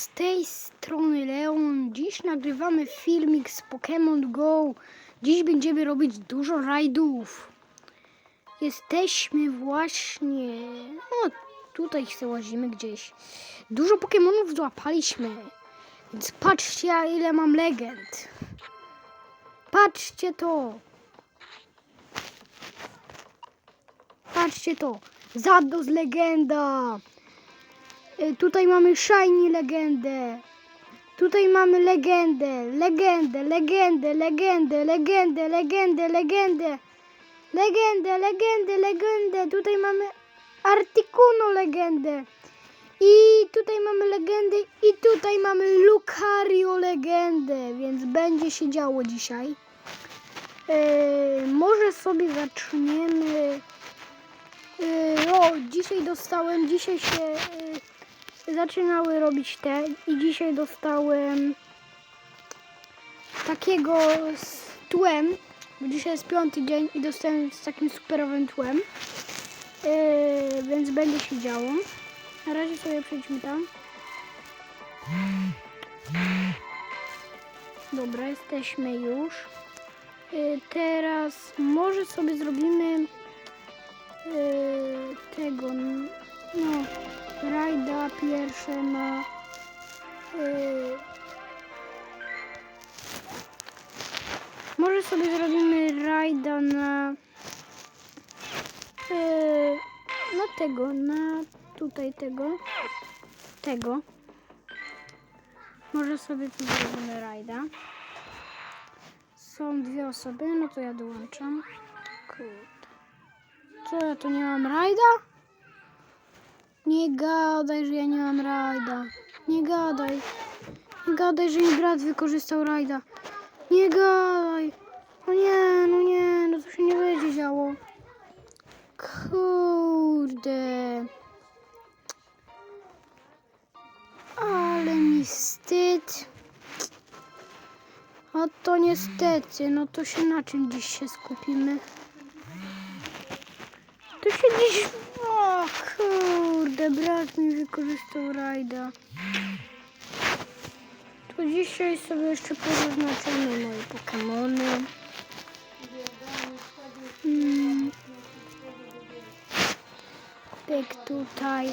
Z tej strony Leon. Dziś nagrywamy filmik z Pokémon Go. Dziś będziemy robić dużo rajdów. Jesteśmy właśnie. No, tutaj się łazimy gdzieś. Dużo Pokémonów złapaliśmy. Więc patrzcie, ile mam legend. Patrzcie to. Patrzcie to. Zados legenda. Y, Tutaj mamy Shiny legendę. Tutaj mamy legendę, legendę, legendę, legendę, legendę, legendę, legendę. Legendę, legendę, legendę. Tutaj mamy Articuno legendę. I tutaj mamy legendę i tutaj mamy Lucario legendę, więc będzie się działo dzisiaj. Yy, może sobie zaczniemy. Yy, o, dzisiaj dostałem, dzisiaj się yy, zaczynały robić te i dzisiaj dostałem takiego z tłem, bo dzisiaj jest piąty dzień i dostałem z takim superowym tłem, yy, więc będzie się działo. Na razie sobie przejdźmy tam. Dobra, jesteśmy już. Yy, teraz może sobie zrobimy yy, tego, no, rajda pierwsze na yy, może sobie zrobimy rajda na yy, na tego, na tutaj tego tego. Może sobie tu zrobimy rajda. Są dwie osoby, no to ja dołączam. Kurde. Co ja tu nie mam rajda? Nie gadaj, że ja nie mam rajda. Nie gadaj. Nie gadaj, że mi brat wykorzystał rajda. Nie gadaj. No nie, no nie, no to się nie będzie działo. Kurde. Ale mi wstyd. A to niestety, no to się na czym dziś się skupimy? To się dziś... O kurde, brat mi wykorzystał rajda. To dzisiaj sobie jeszcze pozaznaczymy moje Pokemony. Mm. Pyk tutaj.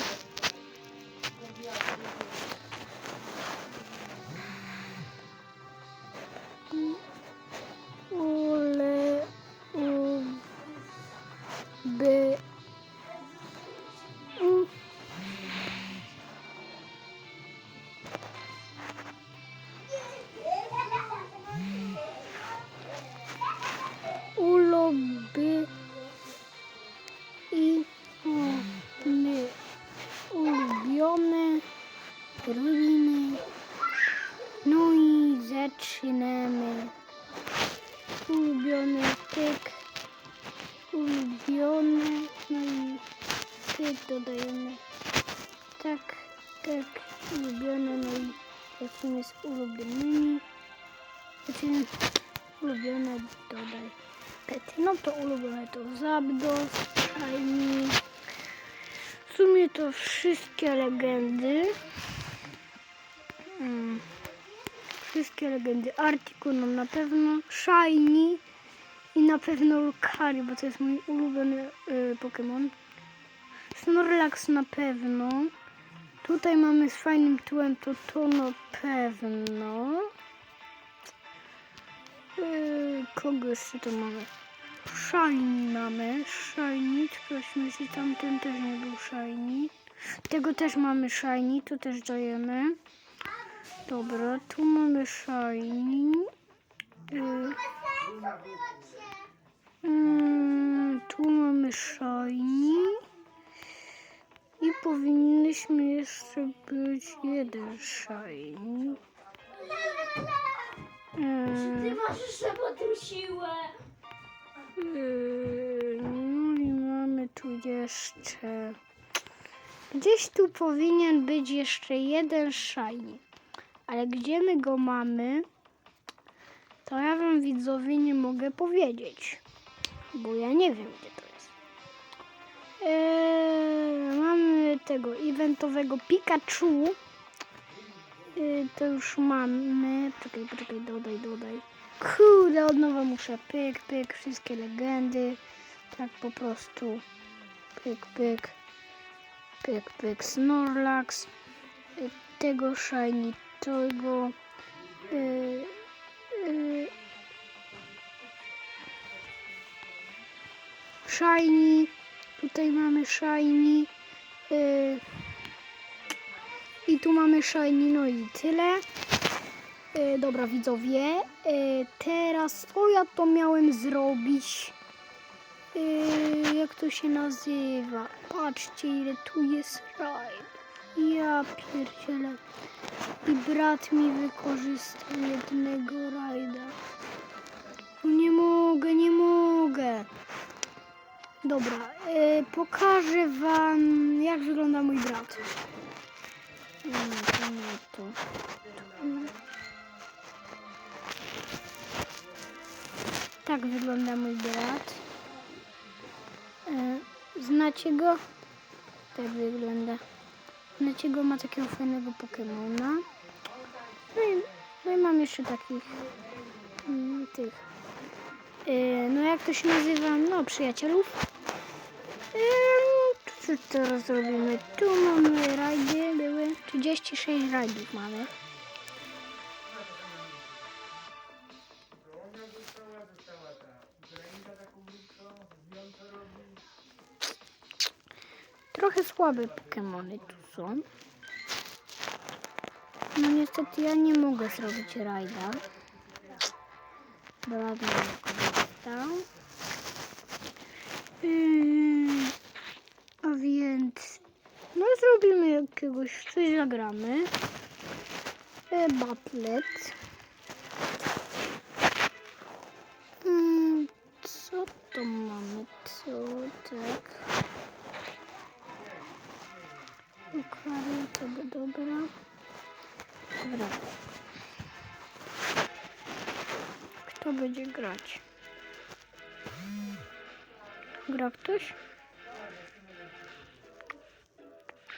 Zaczynamy. Ulubiony tyk, ulubione, no i ty dodajemy tak, tak, ulubione, no i lecimy z ulubionymi. Lecimy ulubione, dodaj pety. No to ulubione to Zapdos, Shiny. W sumie to wszystkie legendy. Mm. Wszystkie legendy Articuno na pewno, Shiny i na pewno Lucario, bo to jest mój ulubiony y, Pokémon. Snorlax na pewno. Tutaj mamy z fajnym tłem, to to na pewno. Yy, kogo jeszcze tu mamy? Shiny mamy. Shiny, ktoś myśli, tamten też nie był Shiny. Tego też mamy Shiny, to też dajemy. Dobra, tu mamy Shiny. Yy. Mm, tu mamy Shiny. I powinniśmy jeszcze być jeden Shiny. Ty Yy, masz jeszcze po tym siłę. yy, no i mamy tu jeszcze... Gdzieś tu powinien być jeszcze jeden Shiny. Ale gdzie my go mamy, to ja wam widzowie nie mogę powiedzieć. Bo ja nie wiem, gdzie to jest. Eee, mamy tego eventowego Pikachu. Y, to już mamy. Czekaj, poczekaj, dodaj, dodaj. Kurde, od nowa muszę. Pyk, pyk, wszystkie legendy. Tak po prostu. Pyk, pyk. Pyk, pyk, Snorlax. Tego shiny, tego. Y, y, shiny. Tutaj mamy shiny. Y, I tu mamy shiny, no i tyle. Y, dobra, widzowie. Y, teraz co ja to miałem zrobić? Y, jak to się nazywa? Patrzcie, ile tu jest rajd. Ja pierdzielę. I brat mi wykorzystał jednego rajda. No Nie mogę, nie mogę. Dobra, y, pokażę wam, jak wygląda mój brat. Nie, to nie to. Tak wygląda mój brat. E, Znacie go? Tak wygląda. Znacie go, ma takiego fajnego Pokemona. No i, no i mam jeszcze takich mm, tych. E, No jak to się nazywa? No przyjacielów. Em, Co teraz robimy? Tu mamy rajdy, były 36 rajdów mamy. Trochę słabe Pokemony tu są. No niestety ja nie mogę zrobić rajda. Mi wykorzystał. Yy, a więc no zrobimy jakiegoś, coś zagramy. E, Batlet. Mm, co to mamy? Co tak? Ukradł tego, dobra. Dobra. Kto będzie grać? Gra ktoś?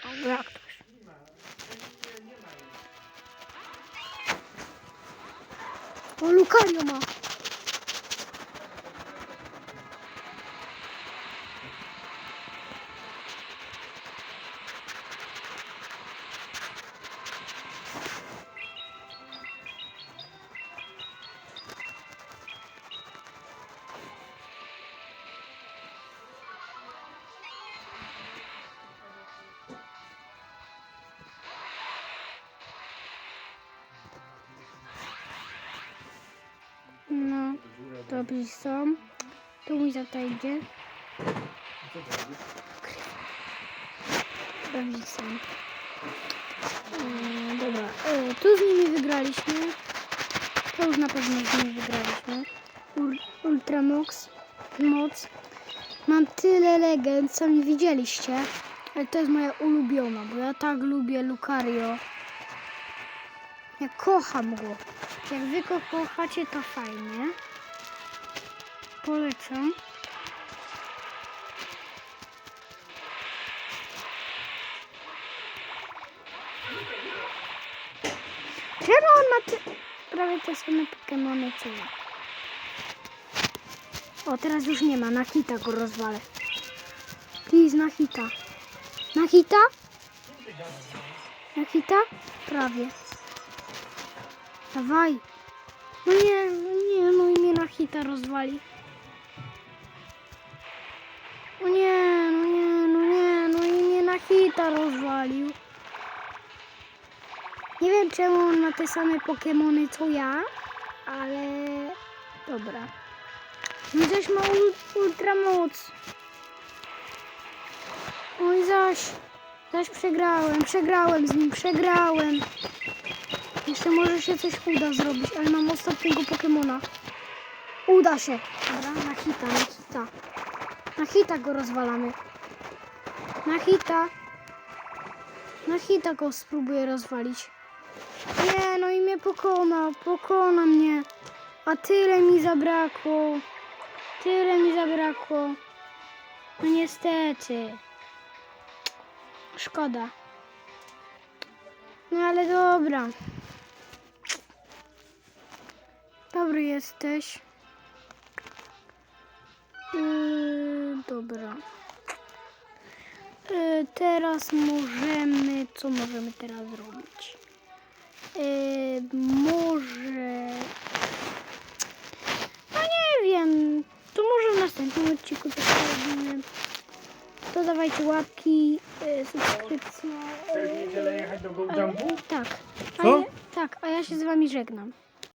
O, gra ktoś. O, Lucario ma. Dobrzy są. Tu mój tata idzie. Dobrzy są. E, dobra, e, tu z nimi wygraliśmy. To już na pewno z nimi wygraliśmy. Ul, Ultramox, moc. Mam tyle legend, co nie widzieliście. Ale to jest moja ulubiona, bo ja tak lubię Lucario. Ja kocham go. Jak wy go kochacie, to fajnie. Polecam. Czemu on ma te, prawie te same Pokemony co ja? O, teraz już nie ma. Na hita go rozwalę. Please, na hita. Na hita? Na? Prawie. Dawaj. No nie, no nie, no i mnie na hita rozwali. No nie, no nie, no nie, no i mnie na hita rozwalił. Nie wiem czemu on ma te same Pokemony co ja, ale dobra. No też ma ul ultra moc. Oj zaś, zaś przegrałem, przegrałem z nim, przegrałem. Jeszcze może się coś uda zrobić, ale mam ostatniego Pokemona. Uda się. Dobra, na hita, na hita. Na hita go rozwalamy. Na hita. Na hita go spróbuję rozwalić. Nie, no i mnie pokona, pokona mnie. A tyle mi zabrakło. Tyle mi zabrakło. No niestety. Szkoda. No ale dobra. Dobry jesteś. Yy, dobra. Yy, teraz możemy. Co możemy teraz zrobić? Yy, może. No nie wiem. To może w następnym odcinku coś zrobimy. To dawajcie łapki, yy, subskrypcje. Chcesz w niedzielę jechać do Go Ale- Jumpu? Tak. A Co? ja, tak, a ja się z wami żegnam.